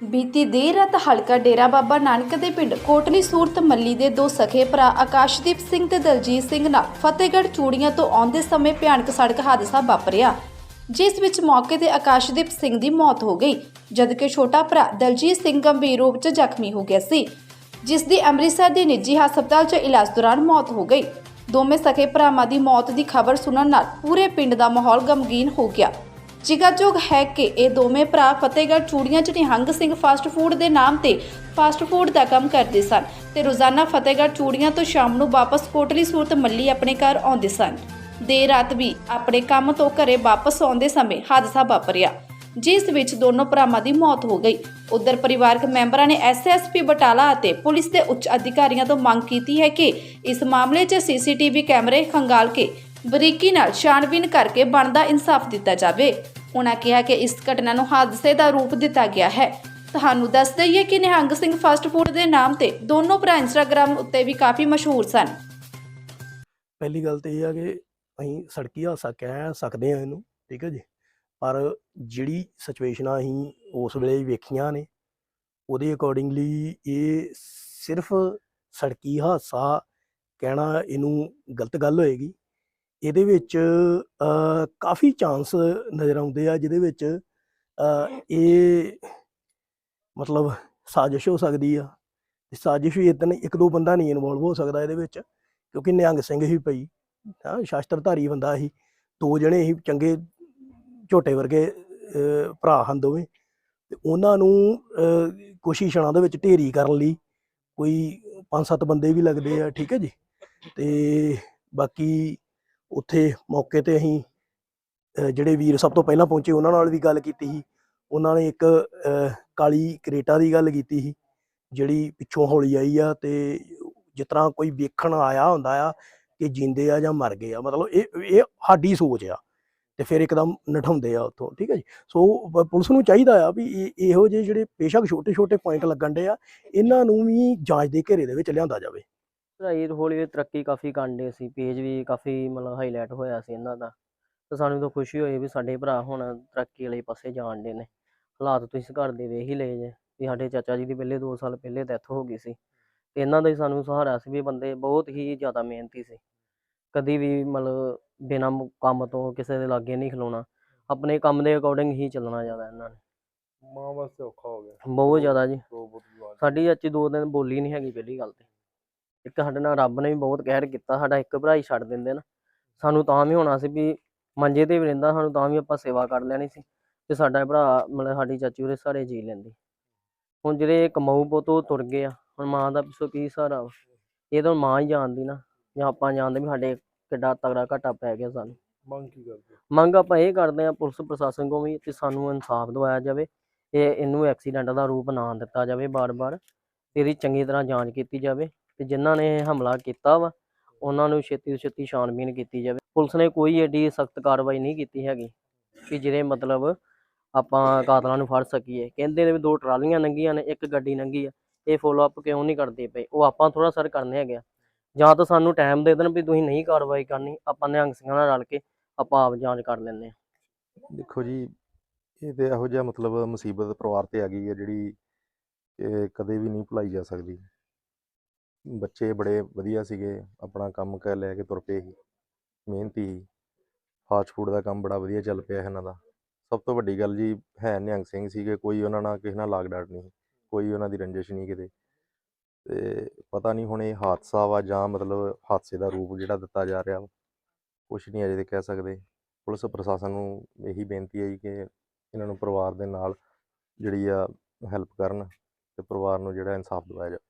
ਬੀਤੀ ਦੇਰ ਰਾਤ ਹਲਕਾ ਡੇਰਾ ਬਾਬਾ ਨਾਨਕ ਦੇ ਪਿੰਡ ਕੋਟਲੀ ਸੂਰਤ ਮੱਲੀ ਦੇ ਦੋ ਸਖੇ ਭਰਾ ਆਕਾਸ਼ਦੀਪ ਸਿੰਘ ਤੇ ਦਲਜੀਤ ਸਿੰਘ ਨਾਲ ਫਤਿਹਗੜ੍ਹ ਚੂੜੀਆਂ ਤੋਂ ਆਉਂਦੇ ਸਮੇਂ ਭਿਆਨਕ ਸੜਕ ਹਾਦਸਾ ਵਾਪਰਿਆ, ਜਿਸ ਵਿੱਚ ਮੌਕੇ ਤੇ ਆਕਾਸ਼ਦੀਪ ਸਿੰਘ ਦੀ ਮੌਤ ਹੋ ਗਈ ਜਦਕਿ ਛੋਟਾ ਭਰਾ ਦਲਜੀਤ ਸਿੰਘ ਗੰਭੀਰ ਰੂਪ 'ਚ ਜ਼ਖਮੀ ਹੋ ਗਿਆ ਸੀ, ਜਿਸ ਦੀ ਅੰਮ੍ਰਿਤਸਰ ਦੇ ਨਿੱਜੀ ਹਸਪਤਾਲ 'ਚ ਇਲਾਜ ਦੌਰਾਨ ਮੌਤ ਹੋ ਗਈ। ਦੋਵੇਂ ਸਖੇ ਭਰਾਵਾਂ ਦੀ ਮੌਤ ਦੀ ਖਬਰ ਸੁਣਨ ਨਾਲ ਪੂਰੇ ਪਿੰਡ ਦਾ ਮਾਹੌਲ ਗਮਗੀਨ ਹੋ ਗਿਆ। ਜ਼ਿਕਰਯੋਗ ਹੈ ਕਿ ਇਹ ਦੋਵੇਂ ਭਰਾ ਫਤਿਹਗੜ੍ਹ, ਚੂੜੀਆਂ 'ਚ ਨਿਹੰਗ ਸਿੰਘ ਫਾਸਟ ਫੂਡ ਦੇ ਨਾਮ ਤੇ ਫਾਸਟ ਫੂਡ ਦਾ ਕੰਮ ਕਰਦੇ ਸਨ ਤੇ ਰੋਜ਼ਾਨਾ ਫਤਿਹਗੜ੍ਹ, ਚੂੜੀਆਂ ਤੋਂ ਸ਼ਾਮ ਨੂੰ ਵਾਪਸ ਕੋਟਲੀ ਸੂਰਤ ਮੱਲੀ ਆਪਣੇ ਘਰ ਆਉਂਦੇ ਸਨ। ਦੇਰ ਰਾਤ ਵੀ ਆਪਣੇ ਕੰਮ ਤੋਂ ਘਰੇ ਵਾਪਸ ਆਉਂਦੇ ਸਮੇਂ ਹਾਦਸਾ ਵਾਪਰਿਆ, ਜਿਸ ਵਿੱਚ ਦੋਨੋਂ ਭਰਾਵਾਂ ਦੀ ਮੌਤ ਹੋ ਗਈ। ਉਧਰ ਪਰਿਵਾਰਕ ਮੈਂਬਰਾਂ ਨੇ ਐਸਐਸਪੀ ਬਟਾਲਾ ਅਤੇ ਪੁਲਿਸ ਦੇ ਉੱਚ ਅਧਿਕਾਰੀਆਂ ਤੋਂ ਮੰਗ ਕੀਤੀ ਹੈ ਕਿ ਇਸ ਮਾਮਲੇ 'ਚ ਸੀਸੀਟੀਵੀ ਕੈਮਰੇ ਖੰਗਾਲ ਕੇ ਬਰੀਕੀ ਨਾਲ ਛਾਣਬੀਨ ਕਰਕੇ ਬਣਦਾ ਇਨਸਾਫ ਦਿੱਤਾ ਜਾਵੇ। ਉਹਨਾਂ ਕਿਹਾ ਕਿ ਇਸ ਘਟਨਾ ਨੂੰ ਹਾਦਸੇ ਦਾ ਰੂਪ ਦਿੱਤਾ ਗਿਆ ਹੈ। ਤੁਹਾਨੂੰ ਦੱਸ ਦਈਏ ਕਿ ਨਿਹੰਗ ਸਿੰਘ ਫਾਸਟ ਫੂਡ ਦੇ ਨਾਮ ਤੇ ਦੋਨੋਂ ਭਰਾ ਇੰਸਟਾਗ੍ਰam ਉੱਤੇ ਵੀ ਕਾਫੀ ਮਸ਼ਹੂਰ ਸਨ। ਪਹਿਲੀ ਗੱਲ ਤੇ ਇਹ ਆ ਕਿ ਅਸੀਂ ਸੜਕੀ ਹਾਦਸਾ ਕਹਿ ਸਕਦੇ ਆ ਇਹਨੂੰ, ਠੀਕ ਹੈ ਜੀ। ਪਰ ਜਿਹੜੀ ਸਿਚੁਏਸ਼ਨਾਂ ਅਸੀਂ ਉਸ ਵੇਲੇ ਵੇਖੀਆਂ ਨੇ, ਉਹਦੇ ਅਕੋਰਡਿੰਗਲੀ ਇਹ ਸਿਰਫ ਸੜਕੀ ਹਾਦਸਾ ਕਹਿਣਾ ਇਹਨੂੰ ਗਲਤ ਗੱਲ ਹੋਏਗੀ। ਇਹਦੇ ਵਿੱਚ ਕਾਫੀ ਚਾਂਸ ਨਜ਼ਰ ਆਉਂਦੇ ਆ ਜਿਹਦੇ ਵਿੱਚ ਇਹ ਮਤਲਬ ਸਾਜ਼ਿਸ਼ ਹੋ ਸਕਦੀ ਆ। ਸਾਜ਼ਿਸ਼ ਵੀ ਇਤਨ ਇੱਕ ਦੋ ਬੰਦਾ ਨਹੀਂ ਇਨਵੋਲਵ ਹੋ ਸਕਦਾ ਇਹਦੇ ਵਿੱਚ ਕਿਉਂਕਿ ਨਿਹੰਗ ਸਿੰਘ ਹੀ ਪਈ ਹਾਂ ਸ਼ਾਸਤਰਧਾਰੀ ਬੰਦਾ ਸੀ। ਦੋ ਜਣੇ ਸੀ ਚੰਗੇ ਝੋਟੇ ਵਰਗੇ ਭਰਾ ਹਨ ਦੋਵੇਂ। ਤੇ ਉਹਨਾਂ ਨੂੰ ਹੀ ਛਣਾਂ ਦੇ ਵਿੱਚ ਢੇਰੀ ਕਰਨ ਲਈ ਕੋਈ ਪੰਜ ਸੱਤ ਬੰਦੇ ਵੀ ਲੱਗਦੇ ਆ ਠੀਕ ਹੈ ਜੀ। ਤੇ ਬਾਕੀ ਉੱਥੇ ਮੌਕੇ ਤੇ ਅਸੀਂ ਜਿਹੜੇ ਵੀਰ ਸਭ ਤੋਂ ਪਹਿਲਾਂ ਪਹੁੰਚੇ, ਉਹਨਾਂ ਨਾਲ ਵੀ ਗੱਲ ਕੀਤੀ ਸੀ। ਉਹਨਾਂ ਨੇ ਇੱਕ ਕਾਲੀ ਕਰੇਟਾ ਦੀ ਗੱਲ ਕੀਤੀ ਸੀ, ਜਿਹੜੀ ਪਿੱਛੋਂ ਹੌਲੀ ਆਈ ਆ ਤੇ ਜਿਸ ਤਰ੍ਹਾਂ ਕੋਈ ਵੇਖਣ ਆਇਆ ਹੁੰਦਾ ਆ ਕਿ ਜਿੰਦੇ ਆ ਜਾਂ ਮਰ ਗਏ ਆ, ਮਤਲਬ ਇਹ ਇਹ ਸਾਡੀ ਸੋਚ ਆ ਤੇ ਫਿਰ ਇੱਕਦਮ ਨਠਾਉਂਦੇ ਆ ਉੱਥੋਂ, ਠੀਕ ਹੈ ਜੀ? ਸੋ ਪੁਲਿਸ ਨੂੰ ਚਾਹੀਦਾ ਆ ਵੀ ਇਹੋ ਜਿਹੇ ਜਿਹੜੇ ਬੇਸ਼ੱਕ ਛੋਟੇ ਛੋਟੇ ਪੁਆਇੰਟ ਲੱਗਣ ਦੇ ਆ, ਇਹਨਾਂ ਨੂੰ ਵੀ ਜਾਂਚ ਦੇ ਘੇਰੇ ਦੇ ਵਿੱਚ ਲਿਆਂਦਾ ਜਾਵੇ। ਪੜ੍ਹਾਈ ਹੌਲੀ ਹੌਲੀ ਤਰੱਕੀ ਕਾਫੀ ਕਾਂਡੇ ਸੀ ਪੇਜ ਵੀ ਕਾਫੀ ਮਤਲਬ ਹਾਈਲਾਈਟ ਹੋਇਆ ਸੀ ਇਹਨਾਂ ਦਾ। ਤੇ ਸਾਨੂੰ ਤਾਂ ਖੁਸ਼ੀ ਹੋਈ ਵੀ ਸਾਡੇ ਭਰਾ ਹੁਣ ਤਰੱਕੀ ਵਾਲੇ ਪਾਸੇ ਜਾਣ ਦੇ ਨੇ। ਹਾਲਾਤ ਤੁਸੀਂ ਘਰ ਦੇ ਵੇਖ ਹੀ ਲਏ ਜੇ ਵੀ ਸਾਡੇ ਚਾਚਾ ਜੀ ਦੀ ਪਹਿਲੇ 2 ਸਾਲ ਪਹਿਲੇ ਡੈਥ ਹੋ ਗਈ ਸੀ। ਤੇ ਇਹਨਾਂ ਦਾ ਹੀ ਸਾਨੂੰ ਸਹਾਰਾ ਸੀ ਵੀ ਬੰਦੇ ਬਹੁਤ ਹੀ ਜ਼ਿਆਦਾ ਮਿਹਨਤੀ ਸੀ। ਕਦੀ ਵੀ ਮਤਲਬ ਬਿਨਾਂ ਕੰਮ ਤੋਂ ਕਿਸੇ ਦੇ ਲਾਗੇ ਨਹੀਂ ਖਲੋਣਾ। ਆਪਣੇ ਕੰਮ ਦੇ ਅਕੋਰਡਿੰਗ ਹੀ ਚੱਲਣਾ ਜ਼ਿਆਦਾ ਇਹਨਾਂ ਨੇ। ਮਾਂ ਵਾਸਤੇ ਔਖਾ ਹੋ ਗਿਆ। ਬਹੁਤ ਜ਼ਿਆਦਾ ਜੀ। ਸਾਡੀ ਚਾਚੀ ਦੋ ਦਿਨ ਬੋਲੀ ਨਹੀਂ ਹੈਗੀ ਪਹਿਲੀ ਗੱਲ ਤੇ। ਇੱਕ ਸਾਡੇ ਨਾਲ ਰੱਬ ਨੇ ਵੀ ਬਹੁਤ ਕਹਿਰ ਕੀਤਾ ਸਾਡਾ ਇੱਕ ਭਰਾ ਹੀ ਛੱਡ ਦਿੰਦੇ ਨਾ। ਸਾਨੂੰ ਤਾਂ ਵੀ ਹੋਣਾ ਸੀ ਵੀ ਮੰਜੇ ਤੇ ਵੀ ਰਹਿੰਦਾ ਸਾਨੂੰ ਤਾਂ ਵੀ ਆਪਾਂ ਸੇਵਾ ਕਰ ਲੈਣੀ ਸੀ ਤੇ ਸਾਡਾ ਭਰਾ ਮਤਲਬ ਸਾਡੀ ਚਾਚੀ ਉਹਦੇ ਸਾਰੇ ਜੀ ਲੈਂਦੀ। ਹੁਣ ਜਿਹੜੇ ਕਮਾਊ ਪੁੱਤ ਉਹ ਤੁਰ ਗਏ ਆ ਹੁਣ ਮਾਂ ਦਾ ਪਿੱਛੋਂ ਕੀ ਸਹਾਰਾ ਵਾ? ਇਹ ਤਾਂ ਮਾਂ ਹੀ ਜਾਣਦੀ ਨਾ ਜਾਂ ਆਪਾਂ ਜਾਣਦੇ ਵੀ ਸਾਡੇ ਕਿੱਡਾ ਤਗੜਾ ਘਾਟਾ ਪੈ ਗਿਆ ਸਾਨੂੰ। ਮੰਗ ਕੀ ਕਰਦੇ ਮੰਗ ਆਪਾਂ ਇਹ ਕਰਦੇ ਆ ਪੁਲਿਸ ਪ੍ਰਸ਼ਾਸਨ ਕੋਲ ਵੀ ਕਿ ਸਾਨੂੰ ਇਨਸਾਫ ਦਿਵਾਇਆ ਜਾਵੇ ਇਹ ਇਹਨੂੰ ਐਕਸੀਡੈਂਟ ਦਾ ਰੂਪ ਨਾ ਦਿੱਤਾ ਜਾਵੇ ਬਾਰ-ਬਾਰ ਇਹਦੀ ਚੰਗੀ ਤਰ੍ਹਾਂ ਜਾਂਚ ਕੀਤੀ ਜਾਵੇ। ਤੇ ਜਿਨ੍ਹਾਂ ਨੇ ਇਹ ਹਮਲਾ ਕੀਤਾ ਵਾ, ਉਹਨਾਂ ਨੂੰ ਛੇਤੀ ਤੋਂ ਛੇਤੀ ਛਾਣਬੀਨ ਕੀਤੀ ਜਾਵੇ। ਪੁਲਿਸ ਨੇ ਕੋਈ ਏਡੀ ਸਖਤ ਕਾਰਵਾਈ ਨਹੀਂ ਕੀਤੀ ਹੈਗੀ ਕਿ ਜਿਹਦੇ ਮਤਲਬ ਆਪਾਂ ਕਾਤਲਾਂ ਨੂੰ ਫੜ ਸਕੀਏ। ਕਹਿੰਦੇ ਨੇ ਵੀ ਦੋ ਟਰਾਲੀਆਂ ਲੰਘੀਆਂ ਨੇ, ਇੱਕ ਗੱਡੀ ਲੰਘੀ ਆ, ਇਹ ਫੋਲੋ ਅਪ ਕਿਉਂ ਨਹੀਂ ਕਰਦੇ ਪਏ? ਉਹ ਆਪਾਂ ਥੋੜਾ ਸਰ ਕਰਨੇ ਹੈਗੇ ਆ। ਜਾਂ ਤਾਂ ਸਾਨੂੰ ਟਾਈਮ ਦੇ ਦੇਣ ਵੀ ਤੁਸੀਂ ਨਹੀਂ ਕਾਰਵਾਈ ਕਰਨੀ, ਆਪਾਂ ਨਿਹੰਗ ਸਿੰਘਾਂ ਨਾਲ ਰਲ ਕੇ ਆਪਾਂ ਆਪ ਜਾਂਚ ਕਰ ਲੈਂਦੇ ਹਾਂ ਦੇਖੋ ਜੀ, ਇਹ ਤੇ ਇਹੋ ਜਿਹਾ ਮਤਲਬ ਮੁਸੀਬਤ ਪਰਿਵਾਰ ਤੇ ਆ ਗਈ ਹੈ ਜਿਹੜੀ ਕਦੇ ਵੀ ਨਹੀਂ ਭੁਲਾਈ ਜਾ ਸਕਦੀ। ਬੱਚੇ ਬੜੇ ਵਧੀਆ ਸੀਗੇ, ਆਪਣਾ ਕੰਮ ਕਰ ਲੈ ਕੇ ਤੁਰ ਪਏ ਸੀ, ਮਿਹਨਤੀ ਸੀ। ਫਾਸਟ ਫੂਡ ਦਾ ਕੰਮ ਬੜਾ ਵਧੀਆ ਚੱਲ ਪਿਆ ਇਹਨਾਂ ਦਾ। ਸਭ ਤੋਂ ਵੱਡੀ ਗੱਲ ਜੀ ਹੈ ਨਿਹੰਗ ਸਿੰਘ ਸੀਗੇ, ਕੋਈ ਉਹਨਾਂ ਨਾਲ ਕਿਸੇ ਨਾਲ ਲਾਗ ਡਾਟ ਨਹੀਂ ਕੋਈ ਉਹਨਾਂ ਦੀ ਰੰਜਿਸ਼ ਨਹੀਂ ਕਿਤੇ। ਤੇ ਪਤਾ ਨਹੀਂ ਹੁਣ ਇਹ ਹਾਦਸਾ ਵਾ ਜਾਂ ਮਤਲਬ ਹਾਦਸੇ ਦਾ ਰੂਪ ਜਿਹੜਾ ਦਿੱਤਾ ਜਾ ਰਿਹਾ ਵਾ, ਕੁਛ ਨਹੀਂ ਅਜੇ ਤੇ ਕਹਿ ਸਕਦੇ। ਪੁਲਿਸ ਪ੍ਰਸ਼ਾਸਨ ਨੂੰ ਇਹੀ ਬੇਨਤੀ ਹੈ ਜੀ ਕਿ ਇਹਨਾਂ ਨੂੰ ਪਰਿਵਾਰ ਦੇ ਨਾਲ ਜਿਹੜੀ ਆ ਹੈਲਪ ਕਰਨ ਤੇ ਪਰਿਵਾਰ ਨੂੰ ਜਿਹੜਾ ਇਨਸਾਫ ਦਿਵਾਇਆ ਜਾਵੇ।